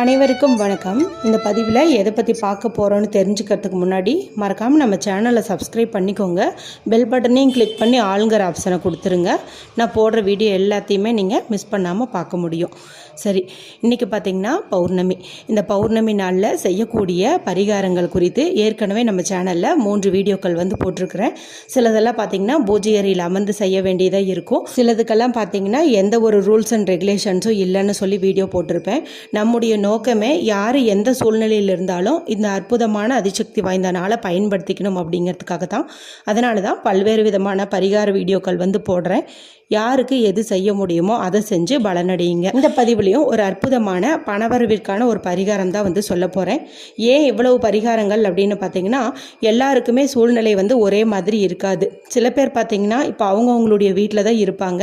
அனைவருக்கும் வணக்கம். இந்த பதிவில் எதை பற்றி பார்க்க போகிறோன்னு தெரிஞ்சுக்கிறதுக்கு முன்னாடி மறக்காமல் நம்ம சேனலை சப்ஸ்கிரைப் பண்ணிக்கோங்க. பெல் பட்டனையும் கிளிக் பண்ணி ஆளுங்கிற ஆப்ஷனை கொடுத்துருங்க. நான் போடுற வீடியோ எல்லாத்தையுமே நீங்கள் மிஸ் பண்ணாமல் பார்க்க முடியும். சரி இன்றைக்கி பார்த்திங்கன்னா பௌர்ணமி. இந்த பௌர்ணமி நாளில் செய்யக்கூடிய பரிகாரங்கள் குறித்து ஏற்கனவே நம்ம சேனலில் மூன்று வீடியோக்கள் வந்து போட்டிருக்கிறேன். சிலதெல்லாம் பார்த்திங்கன்னா பூஜை அறையில் அமர்ந்து செய்ய வேண்டியதாக இருக்கும். சிலதுக்கெல்லாம் பார்த்திங்கன்னா எந்த ஒரு ரூல்ஸ் அண்ட் ரெகுலேஷன்ஸும் இல்லைன்னு சொல்லி வீடியோ போட்டிருப்பேன். நம்முடைய நோக்கமே யார் எந்த சூழ்நிலையில் இருந்தாலும் இந்த அற்புதமான அதிசக்தி வாய்ந்த நாளை பயன்படுத்திக்கணும் அப்படிங்கிறதுக்காக தான் அதனால தான் பல்வேறு விதமான பரிகார வீடியோக்கள் வந்து போடுறேன். யாருக்கு எது செய்ய முடியுமோ அதை செஞ்சு பலனடையுங்க. இந்த பதிவுலையும் ஒரு அற்புதமான பணவரவிற்கான ஒரு பரிகாரம் தான் வந்து சொல்ல போகிறேன் ஏன் இவ்வளவு பரிகாரங்கள் அப்படின்னு பார்த்தீங்கன்னா எல்லாருக்குமே சூழ்நிலை வந்து ஒரே மாதிரி இருக்காது. சில பேர் பார்த்தீங்கன்னா இப்போ அவங்கவுங்களுடைய வீட்டில் தான் இருப்பாங்க.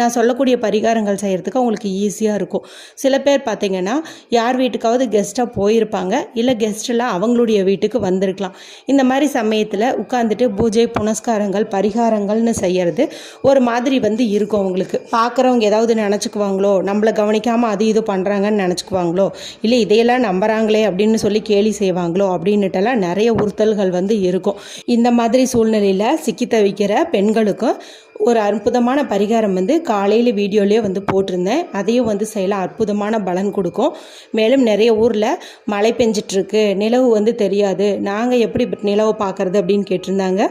நான் சொல்லக்கூடிய பரிகாரங்கள் செய்கிறதுக்கு அவங்களுக்கு ஈஸியாக இருக்கும். சில பேர் பார்த்தீங்கன்னா யார் வீட்டுக்காவது கெஸ்ட்டாக போயிருப்பாங்க. இல்லை கெஸ்ட்டெல்லாம் அவங்களுடைய வீட்டுக்கு வந்திருக்கலாம். இந்த மாதிரி சமயத்தில் உட்காந்துட்டு பூஜை புனஸ்காரங்கள் பரிகாரங்கள்னு செய்கிறது ஒரு மாதிரி வந்து இருக்கும் அவங்களுக்கு. பார்க்குறவங்க ஏதாவது நினச்சிக்குவாங்களோ நம்மளை கவனிக்காமல் அது இது பண்ணுறாங்கன்னு நினச்சிக்குவாங்களோ இல்லை இதையெல்லாம் நம்புகிறாங்களே அப்படின்னு சொல்லி கேலி செய்வாங்களோ அப்படின்னுட்டெல்லாம் நிறைய உறுத்தல்கள் வந்து இருக்கும். இந்த மாதிரி சூழ்நிலையில் சிக்கி தவிக்கிற பெண்களுக்கும் ஒரு அற்புதமான பரிகாரம் வந்து காலையில் வீடியோலேயே வந்து போட்டிருந்தேன். அதையும் வந்து செய்யலாம் அற்புதமான பலன் கொடுக்கும். மேலும் நிறைய ஊரில் மழை பெஞ்சிட்ருக்கு. நிலவு வந்து தெரியாது. நாங்கள் எப்படி நிலவை பார்க்குறது அப்படின்னு கேட்டிருந்தாங்க.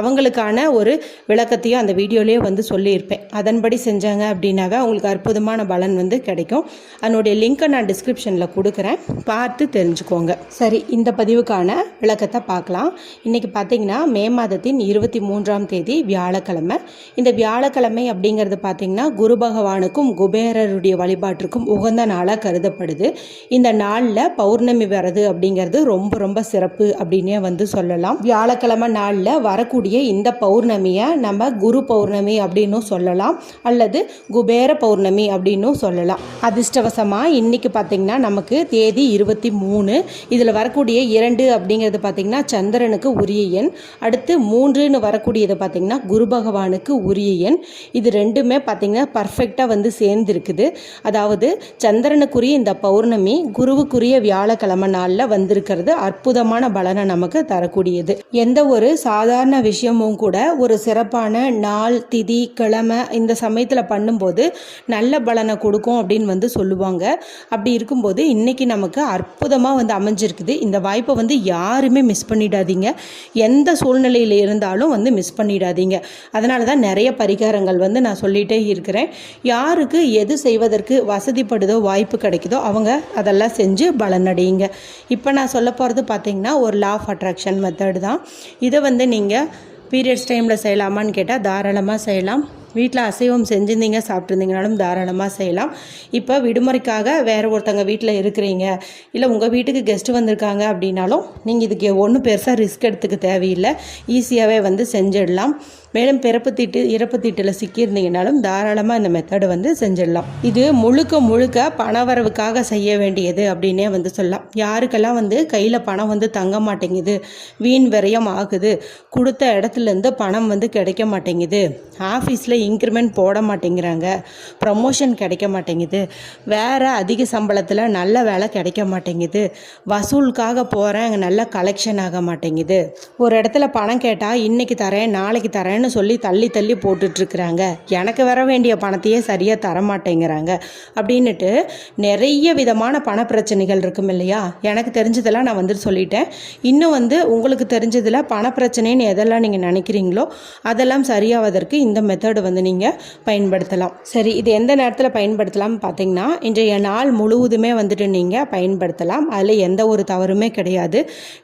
அவங்களுக்கான ஒரு விளக்கத்தையும் அந்த வீடியோலேயே வந்து சொல்லியிருப்பேன். அதன்படி செஞ்சாங்க அப்படின்னாவே அவங்களுக்கு அற்புதமான பலன் வந்து கிடைக்கும். அதனுடைய லிங்க்கை நான் டிஸ்கிரிப்ஷனில் கொடுக்குறேன். பார்த்து தெரிஞ்சுக்கோங்க. சரி இந்த பதிவுக்கான விளக்கத்தை பார்க்கலாம். இன்றைக்கி பார்த்தீங்கன்னா மே மாதத்தின் இருபத்தி மூன்றாம் தேதி வியாழக்கிழமை. இந்த வியாழக்கிழமை அப்படிங்கிறது பார்த்திங்கன்னா குரு பகவானுக்கும் குபேரருடைய வழிபாட்டிற்கும் உகந்த நாளாக கருதப்படுது. இந்த நாளில் பௌர்ணமி வர்றது அப்படிங்கிறது ரொம்ப ரொம்ப சிறப்பு அப்படின்னே வந்து சொல்லலாம். வியாழக்கிழமை நாளில் வரக்கூடிய இந்த பௌர்ணமியை நம்ம குரு பௌர்ணமி அப்படின்னும் சொல்லலாம். அல்லது குபேர பௌர்ணமி அப்படின்னும் சொல்லலாம். அதிர்ஷ்டவசமாக இன்னைக்கு பார்த்திங்கன்னா நமக்கு தேதி இருபத்தி மூணு. இதில் வரக்கூடிய இரண்டு அப்படிங்கிறது பார்த்திங்கன்னா சந்திரனுக்கு உரிய எண். அடுத்து மூன்றுன்னு வரக்கூடியது பார்த்திங்கன்னா குரு பகவானுக்கு உரிய எண் இது ரெண்டுமே பார்த்திங்கன்னா பர்ஃபெக்டாக வந்து சேர்ந்துருக்குது. அதாவது சந்திரனுக்குரிய இந்த பௌர்ணமி குருவுக்குரிய வியாழக்கிழமை நாளில் வந்திருக்கிறது அற்புதமான பலனை நமக்கு தரக்கூடியது. எந்த ஒரு சாதாரண விஷயமும் கூட ஒரு சிறப்பான நாள் திதி கிழமை இந்த சமயத்தில் பண்ணும்போது நல்ல பலனை கொடுக்கும் அப்படின்னு வந்து சொல்லுவாங்க. அப்படி இருக்கும்போது இன்னைக்கு நமக்கு அற்புதமாக வந்து அமைஞ்சிருக்குது. இந்த வாய்ப்பை வந்து யாருமே மிஸ் பண்ணிடாதீங்க. எந்த சூழ்நிலையில் இருந்தாலும் வந்து மிஸ் பண்ணிடாதீங்க. அதனால தான் நிறைய பரிகாரங்கள் வந்து நான் சொல்லிகிட்டே இருக்கிறேன். யாருக்கு எது செய்வதற்கு வசதிப்படுதோ வாய்ப்பு கிடைக்குதோ அவங்க அதெல்லாம் செஞ்சு பலனடையுங்க இப்போ நான் சொல்ல போகிறது பார்த்தீங்கன்னா ஒரு லா ஆஃப் அட்ராக்ஷன் மெத்தடு தான். இதை வந்து நீங்கள் பீரியட்ஸ் டைமில் செய்யலாமான்னு கேட்டால் தாராளமாக செய்யலாம். வீட்டில் அசைவம் செஞ்சுருந்தீங்க சாப்பிட்ருந்தீங்கனாலும் தாராளமாக செய்யலாம். இப்போ விடுமுறைக்காக வேறு ஒருத்தங்க வீட்டில் இருக்கிறீங்க இல்லை உங்கள் வீட்டுக்கு கெஸ்ட்டு வந்திருக்காங்க அப்படின்னாலும் நீங்கள் இதுக்கு ஒன்றும் பெருசாக ரிஸ்க் எடுத்துக்க தேவையில்லை. ஈஸியாகவே வந்து செஞ்சிடலாம். மேலும் பிறப்பு தீட்டு இறப்பு தீட்டில் சிக்கியிருந்தீங்கனாலும் தாராளமாக இந்த மெத்தடை வந்து செஞ்சிடலாம். இது முழுக்க முழுக்க பணவரவுக்காக செய்ய வேண்டியது அப்படின்னே வந்து சொல்லலாம். யாருக்கெல்லாம் வந்து கையில் பணம் வந்து தங்க மாட்டேங்குது வீண் விரயம் ஆகுது கொடுத்த இடத்துலேருந்து பணம் வந்து கிடைக்க மாட்டேங்குது ஆஃபீஸில் இன்க்ரிமெண்ட் போட மாட்டேங்கிறாங்க. ப்ரமோஷன் கிடைக்க மாட்டேங்குது. வேறு அதிக சம்பளத்தில் நல்ல வேலை கிடைக்க மாட்டேங்குது. வசூலுக்காக போகிறேன் அங்கே நல்ல கலெக்ஷன் ஆக மாட்டேங்குது. ஒரு இடத்துல பணம் கேட்டால் இன்றைக்கி தரேன் நாளைக்கு தரேன்னு சொல்லி தள்ளி தள்ளி போட்டுட்ருக்குறாங்க. எனக்கு வர வேண்டிய பணத்தையே சரியாக தர மாட்டேங்கிறாங்க. அப்படின்னுட்டு நிறைய விதமான பண பிரச்சனைகள் இருக்கும் இல்லையா? எனக்கு தெரிஞ்சதெல்லாம் நான் வந்துட்டு சொல்லிட்டேன். இன்னும் வந்து உங்களுக்கு தெரிஞ்சதில் பண பிரச்சனைன்னு எதெல்லாம் நீங்கள் நினைக்கிறீங்களோ அதெல்லாம் சரியாவதற்கு இந்த மெத்தடு வந்து நீங்கள் பயன்படுத்தலாம். சரி இது எந்த நேரத்தில் பயன்படுத்தலாம்னு பார்த்தீங்கன்னா இன்றைய நாள் முழுவதுமே வந்துட்டு நீங்கள் பயன்படுத்தலாம். அதில் எந்த ஒரு தவறுமே கிடையாது.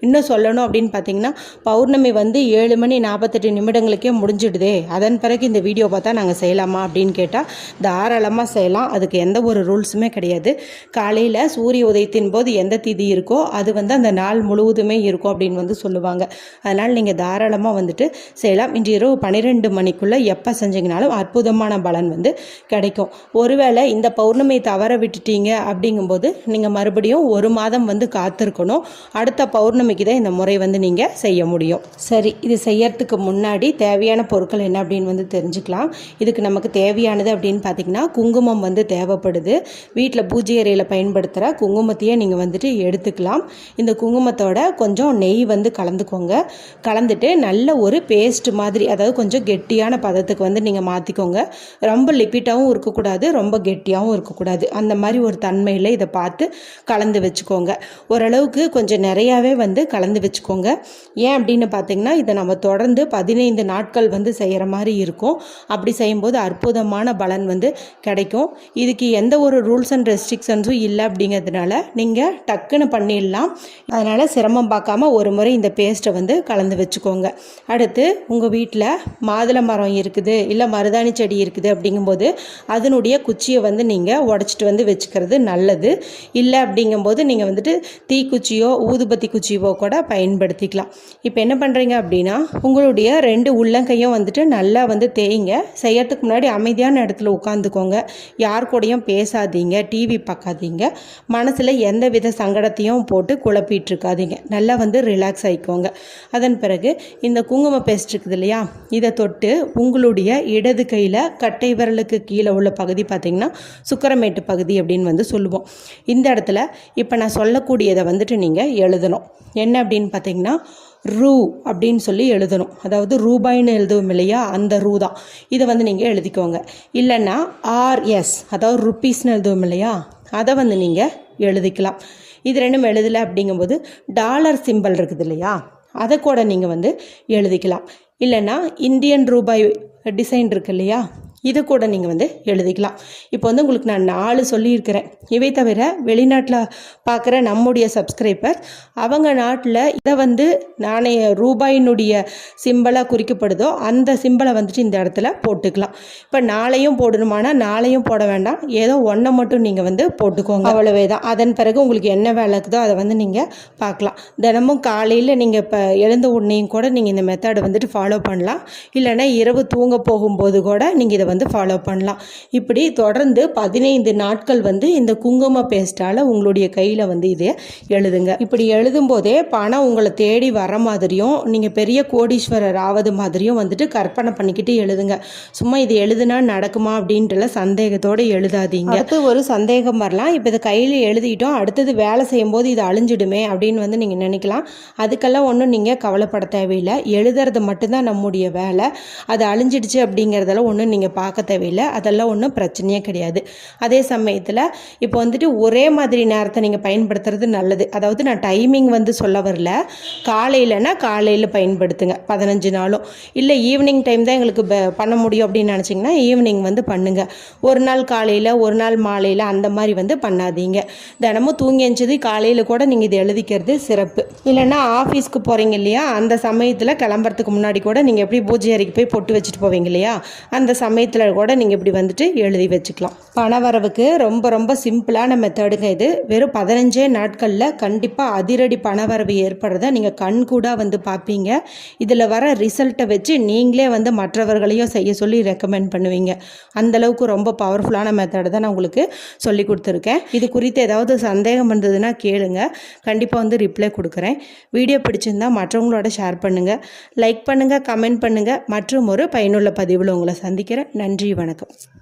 இன்னும் சொல்லணும் அப்படின்னு பார்த்தீங்கன்னா பௌர்ணமி வந்து ஏழு மணி நாற்பத்தெட்டு நிமிடங்களுக்கே முடிஞ்சிடுதே. அதன் பிறகு இந்த வீடியோ பார்த்தா நாங்கள் செய்யலாமா அப்படின்னு கேட்டால் தாராளமாக செய்யலாம். அதுக்கு எந்த ஒரு ரூல்ஸுமே கிடையாது. காலையில் சூரிய உதயத்தின் போது எந்த திதி இருக்கோ அது வந்து அந்த நாள் முழுவதுமே இருக்கும் அப்படின்னு வந்து சொல்லுவாங்க. அதனால் நீங்கள் தாராளமாக வந்துட்டு செய்யலாம். இன்று இரவு பன்னிரெண்டு மணிக்குள்ளே எப்போ செஞ்சீங்கன்னா பேசினாலும் அற்புதமான பலன் வந்து கிடைக்கும். ஒருவேளை இந்த பௌர்ணமி தவற விட்டுட்டீங்க அப்படிங்கும்போது நீங்கள் மறுபடியும் ஒரு மாதம் வந்து காத்திருக்கணும். அடுத்த பௌர்ணமிக்கு தான் இந்த முறை வந்து நீங்கள் செய்ய முடியும். சரி இது செய்யறதுக்கு முன்னாடி தேவையான பொருட்கள் என்ன அப்படின்னு வந்து தெரிஞ்சுக்கலாம். இதுக்கு நமக்கு தேவையானது அப்படின்னு பார்த்தீங்கன்னா குங்குமம் வந்து தேவைப்படுது. வீட்டில் பூஜை அறையில் பயன்படுத்துகிற குங்குமத்தையே நீங்கள் வந்துட்டு எடுத்துக்கலாம். இந்த குங்குமத்தோட கொஞ்சம் நெய் வந்து கலந்துக்கோங்க. கலந்துட்டு நல்ல ஒரு பேஸ்ட் மாதிரி அதாவது கொஞ்சம் கெட்டியான பதத்துக்கு வந்து நீங்கள் மாற்றிக்கோங்க ரொம்ப லிப்பிட்டாகவும் இருக்கக்கூடாது ரொம்ப கெட்டியாகவும் இருக்கக்கூடாது. அந்த மாதிரி ஒரு தன்மையில் இதை பார்த்து கலந்து வச்சுக்கோங்க. ஓரளவுக்கு கொஞ்சம் நிறையாவே வந்து கலந்து வச்சுக்கோங்க. ஏன் அப்படின்னு பார்த்தீங்கன்னா இதை நம்ம தொடர்ந்து பதினைந்து நாட்கள் வந்து செய்கிற மாதிரி இருக்கும். அப்படி செய்யும்போது அற்புதமான பலன் வந்து கிடைக்கும். இதுக்கு எந்த ஒரு ரூல்ஸ் அண்ட் ரெஸ்ட்ரிக்ஷன்ஸும் இல்லை அப்படிங்கிறதுனால நீங்கள் டக்குன்னு பண்ணிடலாம். அதனால் சிரமம் பார்க்காம ஒரு முறை இந்த பேஸ்ட்டை வந்து கலந்து வச்சுக்கோங்க. அடுத்து உங்கள் வீட்டில் மாதுளை மரம் இருக்குது இல்லை மருதாணி செடி இருக்குது அப்படிங்கும்போது அதனுடைய குச்சியை வந்து நீங்கள் உடச்சிட்டு வந்து வச்சுக்கிறது நல்லது. இல்லை அப்படிங்கும்போது நீங்கள் வந்துட்டு தீக்குச்சியோ ஊதுபத்தி குச்சியோ கூட பயன்படுத்திக்கலாம். இப்போ என்ன பண்ணுறீங்க அப்படின்னா உங்களுடைய ரெண்டு உள்ளங்கையும் வந்துட்டு நல்லா வந்து தேய்ங்க. செய்யறதுக்கு முன்னாடி அமைதியான இடத்துல உட்காந்துக்கோங்க. யார் கூடயும் பேசாதீங்க டிவி பார்க்காதீங்க. மனசில் எந்த வித சங்கடத்தையும் போட்டு குழப்பிட்டு இருக்காதீங்க. நல்லா வந்து ரிலாக்ஸ் ஆகிக்கோங்க அதன் பிறகு இந்த குங்கும பேஸ்ட் இருக்குது இல்லையா? இதை தொட்டு உங்களுடைய இடது கையில் கட்டை விரலுக்கு கீழே உள்ள பகுதி பார்த்திங்கன்னா சுக்கரமேட்டு பகுதி அப்படின்னு வந்து சொல்லுவோம். இந்த இடத்துல இப்போ நான் சொல்லக்கூடியதை வந்துட்டு நீங்கள் எழுதணும். என்ன அப்படின்னு பார்த்தீங்கன்னா ரூ அப்படின்னு சொல்லி எழுதணும். அதாவது ரூபாய்னு எழுதுவோம் இல்லையா? அந்த ரூ தான். இதை வந்து நீங்கள் எழுதிக்கோங்க. இல்லைன்னா ஆர்எஸ் அதாவது ருப்பீஸ்னு எழுதுவோம் இல்லையா? அதை வந்து நீங்கள் எழுதிக்கலாம். இது ரெண்டும் எழுதலை அப்படிங்கும்போது டாலர் சிம்பிள் இருக்குது இல்லையா? அதை கூட நீங்கள் வந்து எழுதிக்கலாம். இல்லைன்னா இந்தியன் ரூபாய் டிசைன் இருக்கு இல்லையா? இதை கூட நீங்கள் வந்து எழுதிக்கலாம். இப்போ வந்து உங்களுக்கு நான் நாலு சொல்லியிருக்கிறேன். இவை தவிர வெளிநாட்டில் பார்க்குற நம்முடைய சப்ஸ்கிரைபர் அவங்க நாட்டில் இதை வந்து நாணய ரூபாயினுடைய சிம்பிளாக குறிக்கப்படுதோ அந்த சிம்பிளை வந்துட்டு இந்த இடத்துல போட்டுக்கலாம். இப்போ நாளையும் போடணுமானா நாளையும் போட வேண்டாம். ஏதோ ஒன்றை மட்டும் நீங்கள் வந்து போட்டுக்கோங்க. அவ்வளவே தான் அதன் பிறகு உங்களுக்கு என்ன வேலை இருக்குதோ அதை வந்து நீங்கள் பார்க்கலாம். தினமும் காலையில் நீங்கள் இப்போ எழுந்த உடனேயும் கூட நீங்கள் இந்த மெத்தடை வந்துட்டு ஃபாலோ பண்ணலாம். இல்லைன்னா இரவு தூங்க போகும்போது கூட நீங்கள் இதை வந்து ஃபாலோ பண்ணலாம். இப்படி தொடர்ந்து பதினைந்து நாட்கள் வந்து இந்த குங்கும பேஸ்ட்டால் உங்களுடைய கையில் வந்து இதை எழுதுங்க. இப்படி எழுதும்போதே பணம் உங்களை தேடி வர மாதிரியும் நீங்கள் பெரிய கோடீஸ்வரர் ஆவது மாதிரியும் வந்துட்டு கற்பனை பண்ணிக்கிட்டு எழுதுங்க. சும்மா இது எழுதுனா நடக்குமா அப்படின்றல சந்தேகத்தோடு எழுதாதீங்க. அடுத்து ஒரு சந்தேகம் வரலாம். இப்போ இதை கையில் எழுதிட்டோம் அடுத்தது வேலை செய்யும்போது இது அழிஞ்சிடுமே அப்படின்னு வந்து நீங்கள் நினைக்கலாம். அதுக்கெல்லாம் ஒன்றும் நீங்கள் கவலைப்பட தேவையில்லை. எழுதுறது மட்டும்தான் நம்முடைய வேலை. அது அழிஞ்சிடுச்சு அப்படிங்கிறதெல்லாம் ஒன்றும் நீங்கள் பார்க்க தேவையில்லை. அதெல்லாம் ஒன்றும் பிரச்சனையே கிடையாது. அதே சமயத்தில் இப்போ வந்துட்டு ஒரே மாதிரி நேரத்தை நீங்கள் பயன்படுத்துறது நல்லது. அதாவது நான் டைமிங் வந்து சொல்ல வரல. காலையிலனா காலையில் பயன்படுத்துங்க. பதினஞ்சு நாளும். இல்லை ஈவினிங் டைம் தான் எங்களுக்கு பண்ண முடியும் அப்படின்னு நினச்சிங்கன்னா ஈவினிங் வந்து பண்ணுங்கள் ஒரு நாள் காலையில் ஒரு நாள் மாலையில் அந்த மாதிரி வந்து பண்ணாதீங்க. தினமும் தூங்கி எழுந்தது காலையில் கூட நீங்கள் இது எழுதிக்கிறது சிறப்பு. இல்லைன்னா ஆஃபீஸ்க்கு போகிறீங்க இல்லையா? அந்த சமயத்தில் கிளம்புறதுக்கு முன்னாடி கூட நீங்கள் எப்படி பூஜை அறைக்கு போய் பொட்டு வச்சுட்டு போவீங்க இல்லையா? அந்த சமயத்தில் கூட நீங்கள் இப்படி வந்துட்டு எழுதி வச்சுக்கலாம். பணவரவுக்கு ரொம்ப ரொம்ப சிம்பிளான மெத்தடுங்க இது. வெறும் பதினஞ்சே நாட்களில் கண்டிப்பாக அதிரடி பணவரவு ஏற்படுறத நீங்கள் கண் கூட வந்து பார்ப்பீங்க இதில் வர ரிசல்ட்டை வச்சு நீங்களே வந்து மற்றவர்களையும் செய்ய சொல்லி ரெக்கமெண்ட் பண்ணுவீங்க. அந்தளவுக்கு ரொம்ப பவர்ஃபுல்லான மெத்தடு தான் நான் உங்களுக்கு சொல்லி கொடுத்துருக்கேன். இது குறித்து ஏதாவது சந்தேகம் வந்ததுன்னா கேளுங்க. கண்டிப்பாக வந்து ரிப்ளை கொடுக்குறேன். வீடியோ பிடிச்சிருந்தா மற்றவங்களோட ஷேர் பண்ணுங்கள் லைக் பண்ணுங்கள் கமெண்ட் பண்ணுங்கள் மற்றும் ஒரு பயனுள்ள பதிவில் உங்களை சந்திக்கிறேன். நன்றி வணக்கம்.